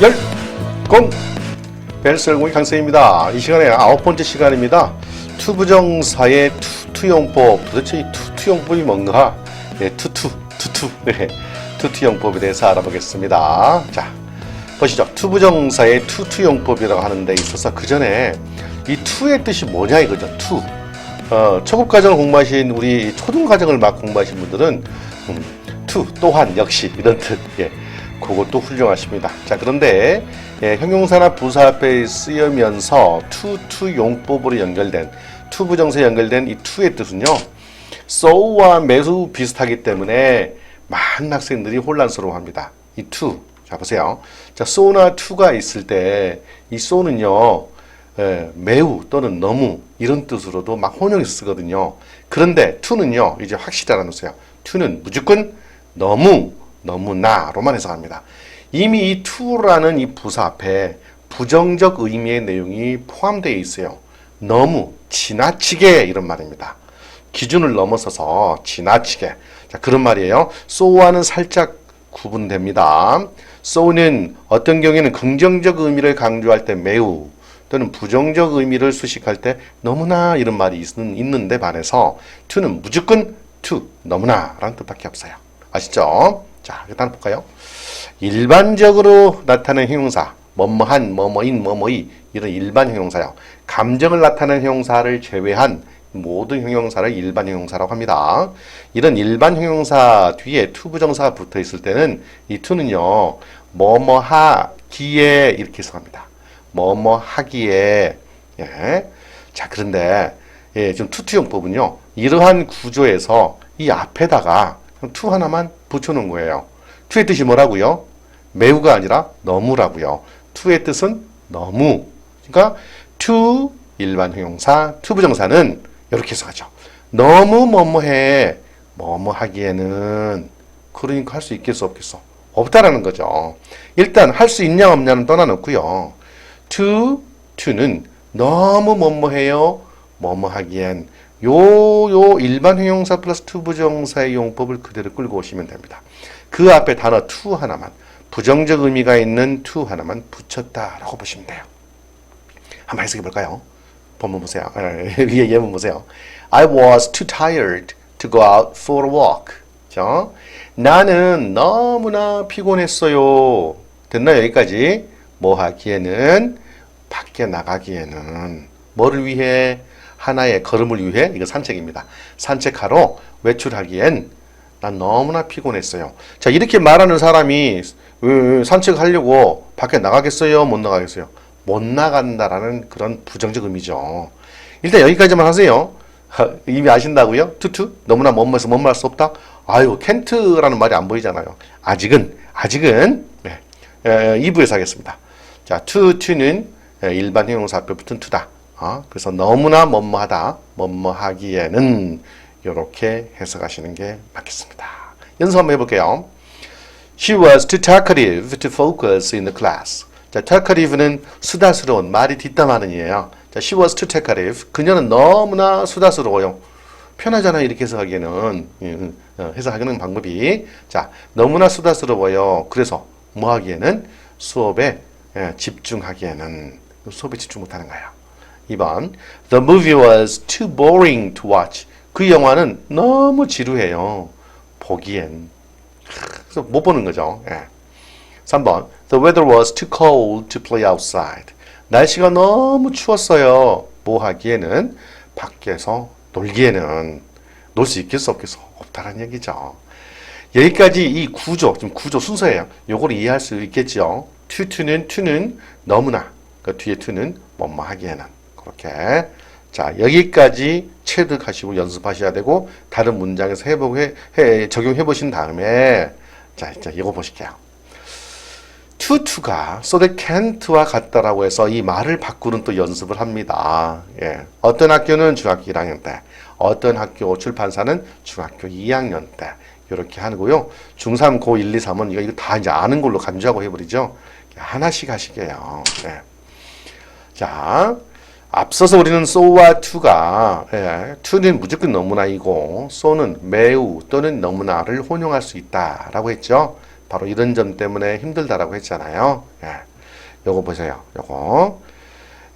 열공 벨설공의 강쌤입니다. 이 시간에 아홉 번째 시간입니다. 투부정사의 투, 투용법 도대체 이 투, 투용법이 뭔가 네, 투투 투투 네, 투투용법에 대해서 알아보겠습니다. 자 보시죠. 투부정사의 투투용법이라고 하는 데 있어서 그 전에 이 투의 뜻이 뭐냐 이거죠. 투 어, 초급 과정을 공부하신 우리 초등 과정을 막 공부하신 분들은 음, 투 또한 역시 이런 뜻 예. 그것도 훌륭하십니다. 자 그런데 예, 형용사나 부사 앞에 쓰이면서 투, 투 용법으로 연결된 투 부정사에 연결된 이 투의 뜻은요. so와 매우 비슷하기 때문에 많은 학생들이 혼란스러워합니다. 이 투. 자 보세요. 자 so나 to가 있을 때 이 so는요. 예, 매우 또는 너무 이런 뜻으로도 막 혼용해서 쓰거든요. 그런데 to는요. 이제 확실히 알아놓으세요. to는 무조건 너무 너무나로만 해석합니다. 이미 이 to라는 이 부사 앞에 부정적 의미의 내용이 포함되어 있어요. 너무 지나치게 이런 말입니다. 기준을 넘어서서 지나치게 자 그런 말이에요. so와는 살짝 구분됩니다. so는 어떤 경우에는 긍정적 의미를 강조할 때 매우 또는 부정적 의미를 수식할 때 너무나 이런 말이 있는, 있는데 반해서 to는 무조건 to 너무나라는 뜻밖에 없어요. 아시죠? 자, 일단 볼까요? 일반적으로 나타나는 형용사, 뭐뭐한, 뭐뭐인, 뭐뭐이 이런 일반 형용사요. 감정을 나타내는 형용사를 제외한 모든 형용사를 일반 형용사라고 합니다. 이런 일반 형용사 뒤에 to 부정사가 붙어 있을 때는 이 to는요, 뭐뭐 하기에 이렇게 해석합니다. 뭐뭐 하기에 예. 자, 그런데 예, 지금 투투용법은요. 이러한 구조에서 이 앞에다가 투 하나만 붙여놓은 거예요. 투의 뜻이 뭐라고요? 매우가 아니라 너무라고요. 투의 뜻은 너무. 그러니까 투 일반 형용사, 투 부정사는 이렇게 해석하죠. 너무 뭐뭐해. 뭐뭐 하기에는 그러니까 할 수 있겠어 없겠어? 없다라는 거죠. 일단 할 수 있냐 없냐는 떠나놓고요. to, to는 너무 뭐뭐해요. 뭐뭐 하기엔 요, 요 일반 형용사 플러스 to 부정사의 용법을 그대로 끌고 오시면 됩니다. 그 앞에 단어 to 하나만, 부정적 의미가 있는 to 하나만 붙였다라고 보시면 돼요. 한번 해석해 볼까요? 본문 보세요. 위에 예문 보세요. I was too tired to go out for a walk. 죠? 나는 너무나 피곤했어요. 됐나요? 여기까지. 뭐 하기에는 밖에 나가기에는 뭐를 위해 하나의 걸음을 위해 이거 산책입니다. 산책하러 외출하기엔 난 너무나 피곤했어요. 자 이렇게 말하는 사람이 으, 산책하려고 밖에 나가겠어요? 못 나가겠어요? 못 나간다라는 그런 부정적 의미죠. 일단 여기까지만 하세요. 이미 아신다고요? 투투? 너무나 먼말해서 뭔말수 없다? 아유 캔트라는 말이 안 보이잖아요. 아직은 아직은 네. 에, 2부에서 하겠습니다. 자, to는 일반 형용사 앞에 붙은 to다. 어? 그래서 너무나 뭐뭐하다, 뭐뭐하기에는 이렇게 해석하시는 게 맞겠습니다. 연습 한번 해볼게요. She was too talkative to focus in the class. 자, talkative는 수다스러운 말이 뒷담화는이에요. 자, she was too talkative. 그녀는 너무나 수다스러워요. 편하잖아요. 이렇게 해석하기에는 음, 어, 해석하기는 방법이 자 너무나 수다스러워요. 그래서 뭐 하기에는 수업에 예, 집중하기에는 수업에 집중 못하는 거예요. 2번 The movie was too boring to watch. 그 영화는 너무 지루해요. 보기엔 그래서 못 보는 거죠. 예. 3번 The weather was too cold to play outside. 날씨가 너무 추웠어요. 뭐 하기에는 밖에서 놀기에는 놀 수 있겠어 없겠어 없다라는 얘기죠. 여기까지 이 구조, 좀 구조 순서예요. 요걸 이해할 수 있겠죠. to, to는, to는 너무나, 그 뒤에 to는 뭐뭐 하기에는. 그렇게. 자, 여기까지 체득하시고 연습하셔야 되고, 다른 문장에서 해보고, 해, 해, 적용해 보신 다음에, 자, 이제 이거 보실게요. to, to가 so can't와 같다라고 해서 이 말을 바꾸는 또 연습을 합니다. 예. 어떤 학교는 중학교 1학년 때, 어떤 학교 출판사는 중학교 2학년 때, 이렇게 하고요. 중3, 고 1, 2, 3은 이거, 이거 다 이제 아는 걸로 간주하고 해버리죠. 하나씩 하시게요. 네. 자, 앞서서 우리는 so와 to가, 예, to는 무조건 너무나이고, so는 매우 또는 너무나를 혼용할 수 있다라고 했죠. 바로 이런 점 때문에 힘들다라고 했잖아요. 예. 요거 보세요. 요거.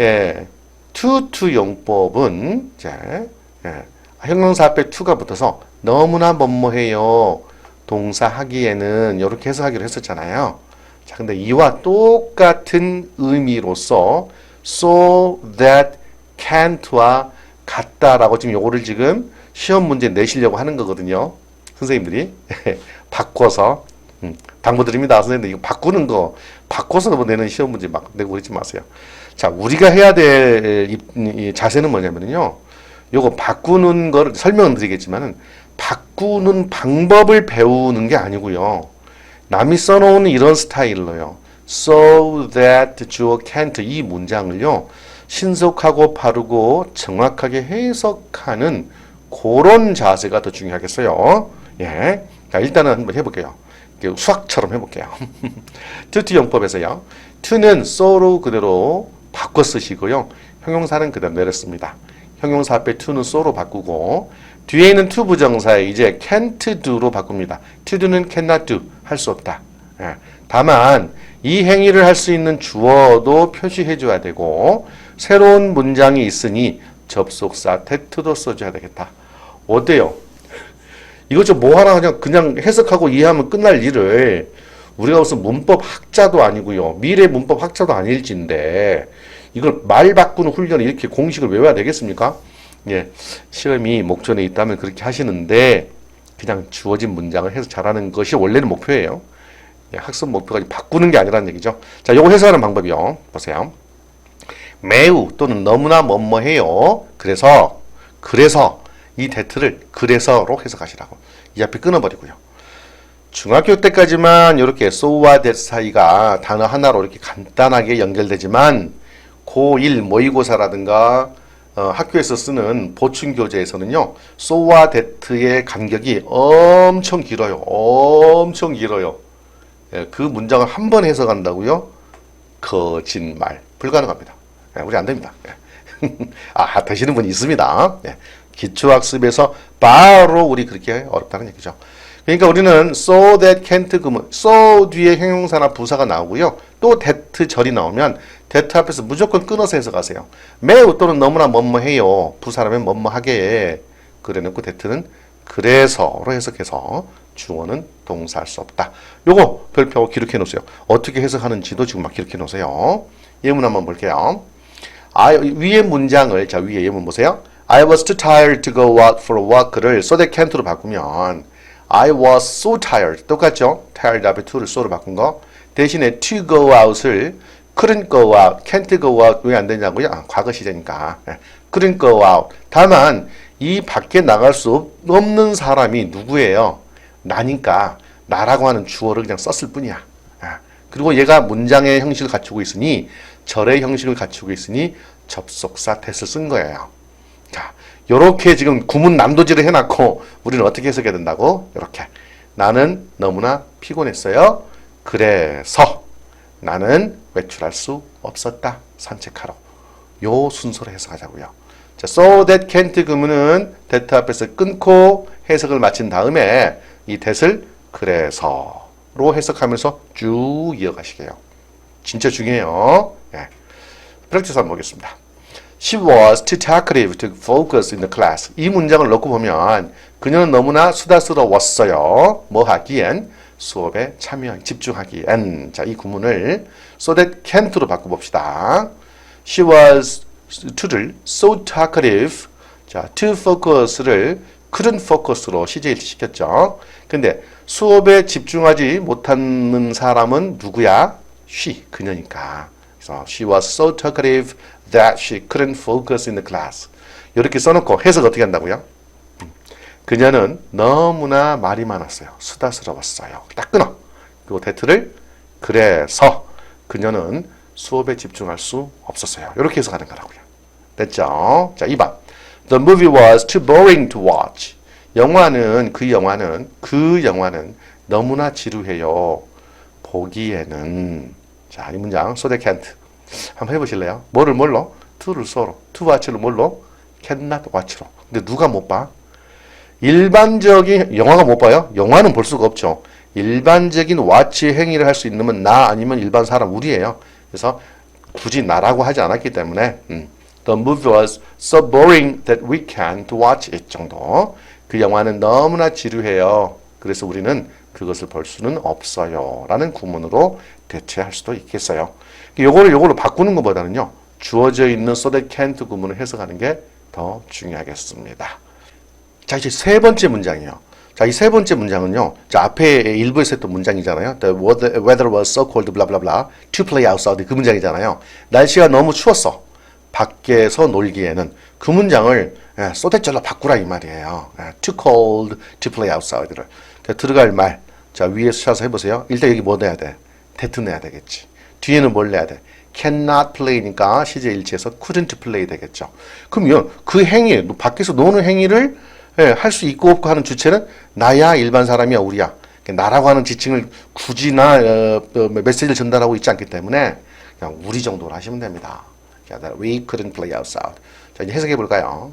예. 투투 용법은 이제 예. 형용사 앞에 투가 붙어서 너무나 뭐뭐해요. 동사 하기에는 이렇게 해석하기로 했었잖아요. 자, 근데 이와 똑같은 의미로서 so that can't와 같다라고 지금 요거를 지금 시험 문제 내시려고 하는 거거든요. 선생님들이 바꿔서 음, 당부드립니다. 선생님들 이거 바꾸는 거 바꿔서 뭐 내는 시험 문제 막 내고 그러지 마세요. 자, 우리가 해야 될 이, 이 자세는 뭐냐면요. 요거 바꾸는 거를 설명은 드리겠지만은 바꾸는 방법을 배우는 게 아니고요. 남이 써놓은 이런 스타일로요. So that 주어 can't 이 문장을요. 신속하고 바르고 정확하게 해석하는 그런 자세가 더 중요하겠어요. 예. 자, 일단은 한번 해볼게요. 수학처럼 해볼게요. 투투 용법에서요. to는 so로 그대로 바꿔 쓰시고요. 형용사는 그대로 내렸습니다. 형용사 앞에 to는 so로 바꾸고 뒤에 있는 to 부정사에 이제 can't do로 바꿉니다. to do는 cannot do 할 수 없다. 예. 다만 이 행위를 할 수 있는 주어도 표시해 줘야 되고 새로운 문장이 있으니 접속사 that도 써줘야 되겠다. 어때요? 좀뭐 하나 그냥 그냥 해석하고 이해하면 끝날 일을 우리가 무슨 문법 학자도 아니고요. 미래 문법 학자도 아닐진데 이걸 말 바꾸는 훈련을 이렇게 공식을 외워야 되겠습니까? 예. 시험이 목전에 있다면 그렇게 하시는데 그냥 주어진 문장을 해서 잘하는 것이 원래는 목표예요. 예, 학습 목표가 바꾸는 게 아니라는 얘기죠. 자, 요거 해석하는 방법이요. 보세요. 매우 또는 너무나 뭐뭐해요. 그래서 그래서 이 대트를 그래서로 해석하시라고. 이 앞에 끊어버리고요. 중학교 때까지만 이렇게 so와 that 사이가 단어 하나로 이렇게 간단하게 연결되지만 고1 모의고사라든가 어, 학교에서 쓰는 보충 교재에서는요 so와 that의 간격이 엄청 길어요. 엄청 길어요. 예, 그 문장을 한 번 해석한다고요? 거짓말 불가능합니다. 예, 우리 안 됩니다. 예. 아 되시는 분이 있습니다. 예. 기초학습에서 바로 우리 그렇게 어렵다는 얘기죠. 그러니까 우리는 so that can't 그러면 so 뒤에 형용사나 부사가 나오고요. 또 that 절이 나오면 that 앞에서 무조건 끊어서 해석하세요. 매우 또는 너무나 뭐뭐해요. 부사라면 뭐뭐하게 그래놓고 that는 그래서로 해석해서 주어는 동사할 수 없다. 요거 별표하고 기록해 놓으세요. 어떻게 해석하는지도 지금 막 기록해 놓으세요. 예문 한번 볼게요. 아, 위의 문장을 자 위에 예문 보세요. I was too tired to go out for a walk를 so that can't로 바꾸면 I was so tired 똑같죠? tired 앞에 to를 so로 바꾼 거 대신에 to go out을 couldn't go out, can't go out 왜 안 되냐고요? 아, 과거 시제니까 예. couldn't go out 다만 이 밖에 나갈 수 없는 사람이 누구예요? 나니까 나라고 하는 주어를 그냥 썼을 뿐이야. 아, 그리고 얘가 문장의 형식을 갖추고 있으니 절의 형식을 갖추고 있으니 접속사 that을 쓴 거예요. 자, 요렇게 지금 구문 난도질을 해놨고 우리는 어떻게 해석해야 된다고? 요렇게 나는 너무나 피곤했어요. 그래서 나는 외출할 수 없었다. 산책하러. 요 순서로 해석하자고요. 자, so that can't 그러면은 that 앞에서 끊고 해석을 마친 다음에 이 that을 그래서로 해석하면서 쭉 이어가시게요. 진짜 중요해요. 예. 프랙티스 한번 보겠습니다. She was too talkative to focus in the class. 이 문장을 넣고 보면 그녀는 너무나 수다스러웠어요. 뭐 하기엔 수업에 참여, 집중하기엔. 자, 이 구문을 so that can't로 바꿔봅시다. She was to를 so talkative. 자, to focus를 couldn't focus로 CJ 시켰죠. 근데 수업에 집중하지 못하는 사람은 누구야? she, 그녀니까. 그래서 she was so talkative that she couldn't focus in the class. 이렇게 써놓고 해석 어떻게 한다고요? 그녀는 너무나 말이 많았어요. 수다스러웠어요. 딱 끊어. 그리고 대트를 그래서 그녀는 수업에 집중할 수 없었어요. 이렇게 해석하는 거라고요. 됐죠? 자, 2번. The movie was too boring to watch. 영화는 그 영화는 그 영화는 너무나 지루해요. 보기에는 자, 이 문장 so they can't. 한번 해 보실래요? 뭐를 뭘로? to를 so로. to watch를 뭘로? cannot watch로. 근데 누가 못 봐? 일반적인 영화가 못 봐요? 영화는 볼 수가 없죠. 일반적인 watch 행위를 할 수 있는 건 나 아니면 일반 사람 우리예요. 그래서 굳이 나라고 하지 않았기 때문에 음, The movie was so boring that we can't watch it 정도. 그 영화는 너무나 지루해요. 그래서 우리는 그것을 볼 수는 없어요. 라는 구문으로 대체할 수도 있겠어요. 요거를 요거로 바꾸는 것보다는요. 주어져 있는 so that can't 구문을 해석하는 게 더 중요하겠습니다. 자, 이제 세 번째 문장이요. 자, 이 세 번째 문장은요. 자, 앞에 일부에서 했던 문장이잖아요. The weather was so cold, blah blah blah, to play outside. 그 문장이잖아요. 날씨가 너무 추웠어. 밖에서 놀기에는 그 문장을 예, 소대절로 바꾸라 이 말이에요. 예, too cold to play outside를. 그러니까 들어갈 말. 자, 위에서 찾아서 해보세요. 일단 여기 뭐 내야 돼? 대트 내야 되겠지. 뒤에는 뭘 내야 돼? cannot play니까 시제 일치해서 couldn't play 되겠죠. 그러면 그 행위, 밖에서 노는 행위를 예, 할수 있고 없고 하는 주체는 나야 일반 사람이야 우리야. 그러니까 나라고 하는 지칭을 굳이 나 어, 어, 메시지를 전달하고 있지 않기 때문에 그냥 우리 정도로 하시면 됩니다. 자, we couldn't play outside. 자, 이제 해석해 볼까요?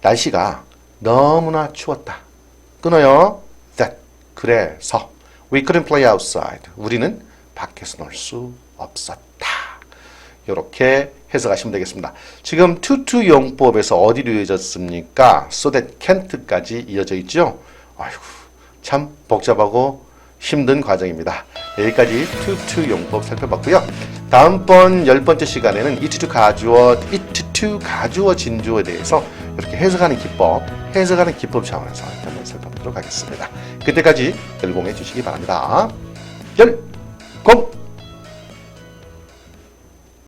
날씨가 너무나 추웠다. 끊어요. That 그래서 we couldn't play outside. 우리는 밖에서 놀 수 없었다. 이렇게 해석하시면 되겠습니다. 지금 투투 용법에서 어디로 이어졌습니까? so that can't까지 이어져 있죠. 아이고 참 복잡하고 힘든 과정입니다. 여기까지 투투 용법 살펴봤고요. 다음번 열 번째 시간에는 to 가주어, to 가주어 진주어에 대해서 이렇게 해석하는 기법, 해석하는 기법 차원에서 한번 살펴보도록 하겠습니다. 그때까지 열공해 주시기 바랍니다. 열, 공!